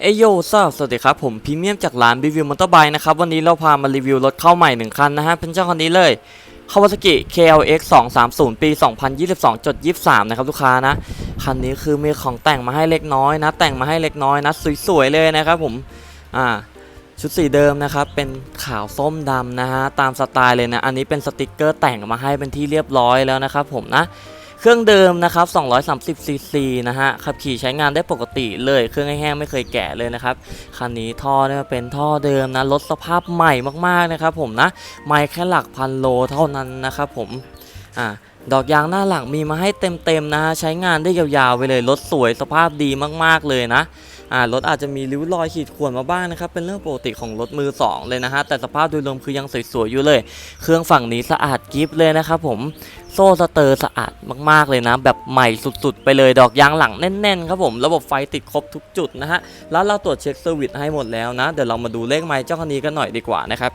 เอยโยสวัสดีครับผมพรีเมียมจากร้านรีวิวมอเตอร์ไบค์นะครับวันนี้เราพามารีวิวรถเข้าใหม่หนึ่งคันนะฮะเป็นเจ้าคันนี้เลย Kawasaki KLX 230 ปี 2022.23 นะครับลูกค้านะ คันนี้คือมีของแต่งมาให้เล็กน้อยนะ แต่งมาให้เล็กน้อยนะ สวยๆ เลยนะครับผม อ่า ชุดสีเดิมนะครับ เป็นขาวส้มดำนะฮะ ตามสไตล์เลยนะ อันนี้เป็นสติกเกอร์แต่งมาให้เป็นที่เรียบร้อยแล้วนะครับผมนะ เครื่องเดิมนะครับ230 ซีซีนะฮะขับขี่ใช้งานได้ปกติเลยเครื่องแห้งๆไม่เคยแกะเลยนะครับคันนี้ท่อเนี่ยเป็นท่อเดิมนะรถสภาพใหม่มากๆนะครับผมนะไม่แค่หลักพันโลเท่านั้นนะครับผมอ่าดอกยางหน้าหลังมีมาให้เต็มๆนะฮะใช้งานได้ยาวๆไปเลยรถสวยสภาพดีมากๆเลยนะ อ่ารถอาจจะมีริ้วรอยขีดข่วนมาบ้างนะครับเป็นเรื่องปกติของรถมือสองเลยนะฮะแต่สภาพโดยรวมคือยังสวยๆอยู่เลย เครื่องฝั่งนี้สะอาดกิฟเลยนะครับผมโซ่สเตอร์สะอาดมากๆเลยนะ แบบใหม่สุดๆ ไปเลยดอกยางหลังแน่นๆครับผม ระบบไฟติดครบทุกจุดนะฮะแล้วเราตรวจเช็คเซอร์วิสให้หมดแล้วนะ เดี๋ยวเรามาดูเลขไมล์เจ้าคันนี้กันหน่อยดีกว่านะครับ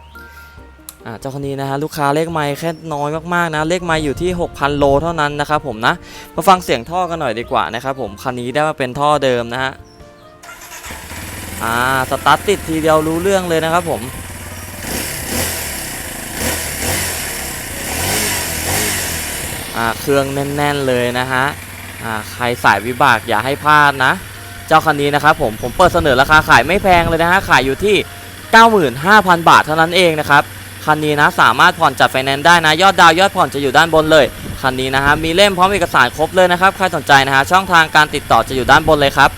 อ่าเจ้าคันนี้นะฮะลูกค้าเลขไมล์แค่น้อยมากๆนะเลขไมล์อยู่ที่ 6,000 โลเท่านั้นนะครับผมนะมาฟังเสียงท่อกันหน่อยดีกว่านะครับผมคันนี้ได้มาเป็นท่อเดิมนะฮะ อ่าสตาร์ทติดทีเดียวรู้เรื่องเลยนะครับผมอ่าเครื่องแน่น ๆเลยนะฮะอ่าใครสายวิบากอย่าให้พลาดนะ เจ้าคันนี้นะครับผมผมเปิดเสนอราคาขายไม่แพงเลยนะฮะขายอยู่ที่ 95,000 บาทเท่านั้นเองนะครับคันนี้นะสามารถผ่อนจัดไฟแนนซ์ได้นะ ยอดดาวยอดผ่อนจะอยู่ด้านบนเลยคันนี้นะฮะมีเล่มพร้อมเอกสารครบเลยนะครับใครสนใจนะฮะช่องทางการติดต่อจะอยู่ด้านบนเลยครับ